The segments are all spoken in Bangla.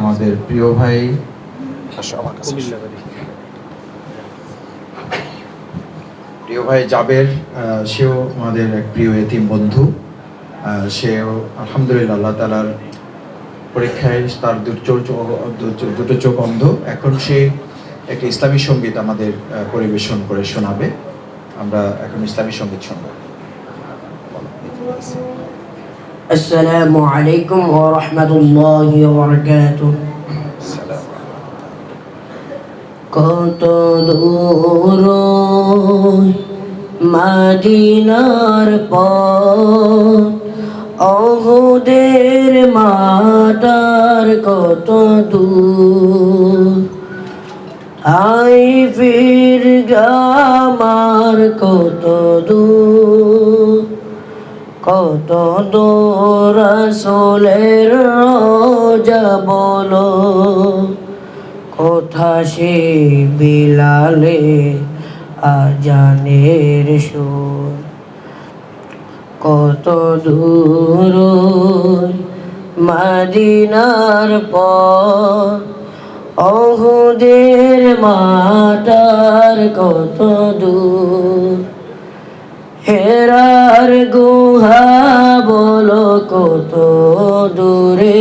আমাদের প্রিয় ভাই প্রিয় ভাই জাবের সেও আমাদের এক প্রিয় এতিম বন্ধু। সেও আলহামদুলিল্লাহ আল্লাহ তালার পরীক্ষায় তার দুটো চোখ দুটো চোখ অন্ধ। এখন সে একটা ইসলামী সংগীত আমাদের পরিবেশন করে শোনাবে। আমরা এখন ইসলামী সংগীত শুনব। السلام عليكم ورحمة الله وبركاته কত দূর মাদিনার পর অহুদের মাতার কত দূর আই ফির গামার কত দূর কত দূর সোলের রোজা বলো। কোথা সে বিলালে আজানের সুর? কত দূর মাদিনার পর অহুদের মাতার কত দূর? হেরার গুহা বলো কত দূরে।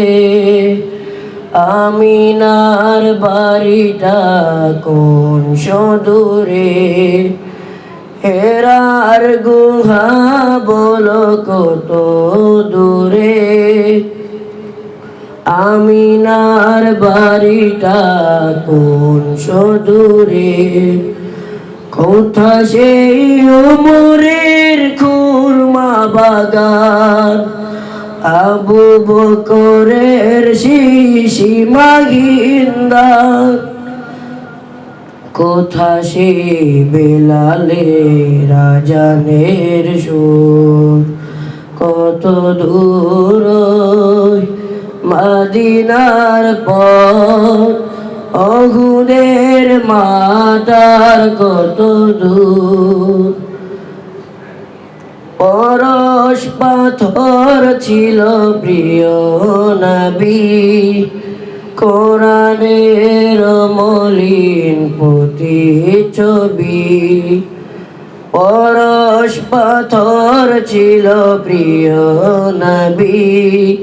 আমিনার বাড়িটা কোন সদূরে। হেরার গুহা বলো কত দূরে। আমিনার বাড়িটা কোন সদূরে। কোথা সেই উমরের খুরমা বাগান? আবু বকরের শিশি মাগিন্দা কোথা সে বেলালে রাজানের সুর? কত দূর মাদিনার পর অহুদের মাতার কত দূর। পরশ পাথর ছিল প্রিয় নবী। কোরআনের মলিন পুতি ছবি। পরশ পাথর ছিল প্রিয় নবী।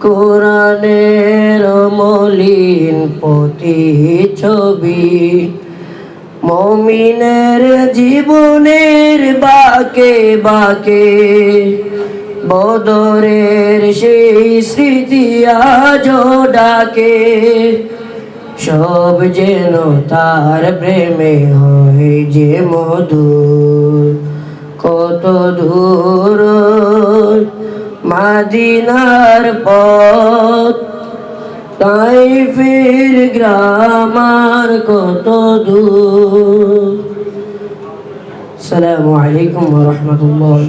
কোরআনের মলিন পতি ছবি। মমিনের জীবনের বাকে বাকে, বদরের সেই স্মৃতি আজ ডাকে। সব যেন তার প্রেমে হয় যে মধুর, কত দূর, মাদিনার পথ। তাই ফির গ্রামার কত দূর। আলাইকুম রহমতুল্লাহ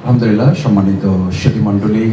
আলহামদুলিল্লাহ সম্মানিত সুধী মণ্ডলী